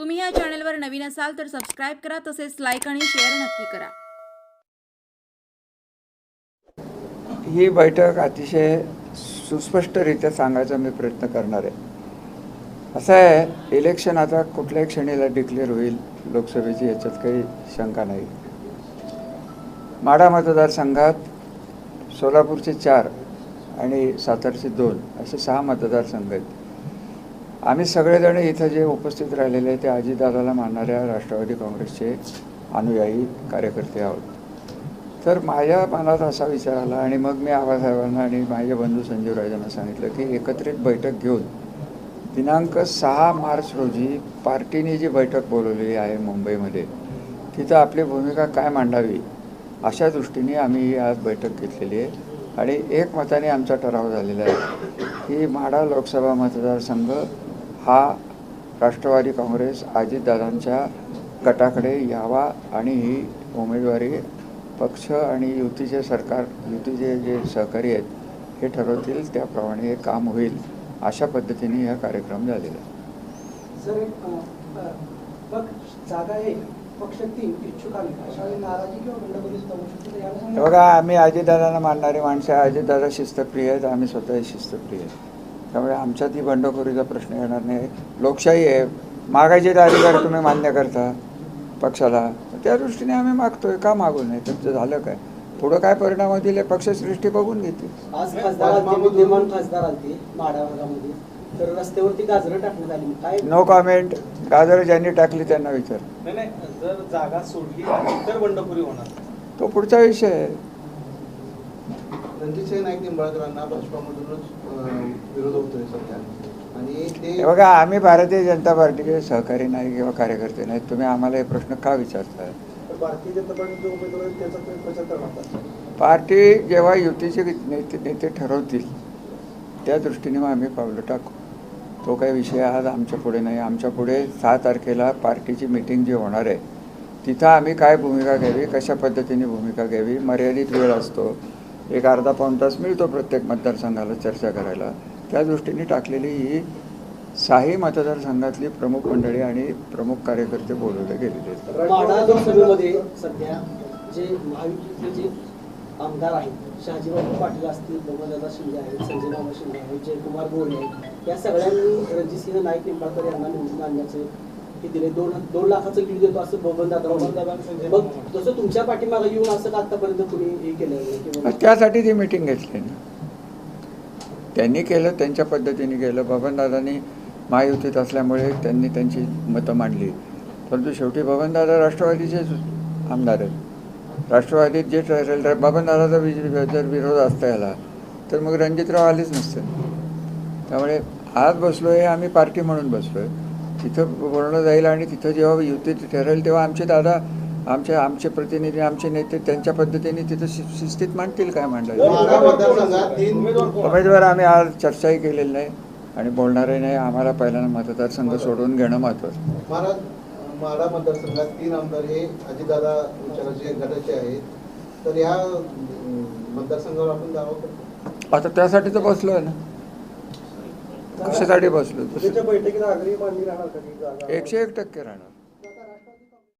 तुम्ही या चॅनलवर नवीन असाल तर सबस्क्राईब करा तसेच लाईक आणि शेअर नक्की करा. ही बैठक अतिशय सुस्पष्टरित्या सांगायचा मी प्रयत्न करणार आहे. असं आहे इलेक्शन आता कुठल्याही क्षणीला डिक्लेअर होईल लोकसभेची याच्यात काही शंका नाही. माढा मतदारसंघात सोलापूरचे चार आणि सातारचे दोन असे सहा मतदारसंघ आहेत. आम्ही सगळेजण इथं जे उपस्थित राहिलेले आहे ते अजितदादाला मानणाऱ्या राष्ट्रवादी काँग्रेसचे अनुयायी कार्यकर्ते आहोत. तर माझ्या मनात असा विचार आला आणि मग मी आबासाहेबांना आणि माझे बंधू संजीव राजांना सांगितलं की एकत्रित बैठक घेऊन दिनांक सहा मार्च रोजी पार्टीने जी बैठक बोलवलेली आहे मुंबईमध्ये तिथं आपली भूमिका काय मांडावी अशा दृष्टीने आम्ही ही आज बैठक घेतलेली आहे. आणि एक मताने आमचा ठराव झालेला आहे की माढा लोकसभा मतदारसंघ हा राष्ट्रवादी काँग्रेस अजितदादांच्या गटाकडे यावा आणि ही उमेदवारी पक्ष आणि युतीचे सरकार युतीचे जे सहकारी आहेत हे ठरवतील त्याप्रमाणे हे काम होईल अशा पद्धतीने हा कार्यक्रम झालेला आहे. बघा आम्ही अजितदादांना मानणारी माणसं अजितदादा शिस्तप्रिय आहेत आम्ही स्वतः शिस्तप्रिय आहेत. त्यामुळे आमच्यात ही बंडखोरीचा प्रश्न येणार नाही. लोकशाही आहे. मागायचे तर अधिकार तुम्ही मान्य करता पक्षाला. त्या दृष्टीने आम्ही मागतोय. का मागू नये? तुमचं झालं काय? पुढं काय परिणाम होतील हे पक्षसृष्टी बघून घेतील. आज खासदार आलते विद्यमान खासदार आलते माढा भागामध्ये. तर रस्त्यावरती गाजरं टाकण्यात आली. काय? नो कॉमेंट गाजर ज्यांनी टाकली त्यांना विचार. नाही नाही. जर जागा सोडली तर बंडखोरी होणार. तो पुढचा विषय आहे. रणजितसिंह नाईक निंबाळकरांना भाजपामधूनच विरोध होतोय सध्या. आणि ते बघा आम्ही भारतीय जनता पार्टीचे सहकारी नाही किंवा कार्यकर्ते नाहीत. तुम्ही आम्हाला हे प्रश्न का विचारताय? भारतीय जनता पार्टीचे उमेदवार आहेत, त्याचा तुम्ही प्रचार करणार पार्टी जेव्हा युतीचे नेते नेते ठरवतील त्या दृष्टीने मग आम्ही पावलं टाकू. तो काही विषय आज आमच्या पुढे नाही. आमच्या पुढे सहा तारखेला पार्टीची मिटिंग जी होणार आहे तिथं आम्ही काय भूमिका घ्यावी कशा पद्धतीने भूमिका घ्यावी मर्यादित वेळ असतो एक अर्धा पाऊण तास मिळतो प्रत्येक मतदारसंघाला चर्चा करायला. त्या दृष्टीने टाकलेली ही साही मतदारसंघातली प्रमुख मंडळी आणि प्रमुख कार्यकर्ते बोलवले गेलेले आहेत. हे दिले. दोन दोन लाखाचं देतो असं म्हणतात. मग जसं तुमच्या पाठीमागे येऊन असं का आतापर्यंत कुणी हे केलं? त्यासाठी ती मिटिंग घेतली ना. त्यांनी केलं त्यांच्या पद्धतीने केलं. बबनदादांनी महायुतीत असल्यामुळे त्यांनी त्यांची मतं मांडली. परंतु शेवटी बबनदादा राष्ट्रवादीचेच आमदार आहेत. राष्ट्रवादीत जे ठरेल तर बबनदादाचा जर विरोध असता याला तर मग रणजितराव आलेच नसते त्यामुळे आज बसलो आहे आम्ही पार्टी म्हणून बसलो आहे तिथं बोलणं जाईल आणि तिथं जेव्हा युती ठरेल तेव्हा आमचे दादा आमचे आमचे प्रतिनिधी आमचे नेते त्यांच्या पद्धतीने तिथं शिस्तीत मांडतील काय तीन उमेदवार आम्ही आज चर्चाही केलेली नाही आणि बोलणारही नाही. आम्हाला पहिल्यांदा मतदारसंघ सोडून घेणं माढा मतदारसंघात तीन आमदार हे अजितदादा विचाराचे गटाचे आहेत. तर अं, मतदारसंघावर आपण दावा करतो. आता त्यासाठी तर बसलो आहे ना. कशासाठी बसलो बैठकीत आग्रही मांडणी राहणार का? एकशे एक टक्के राहणार.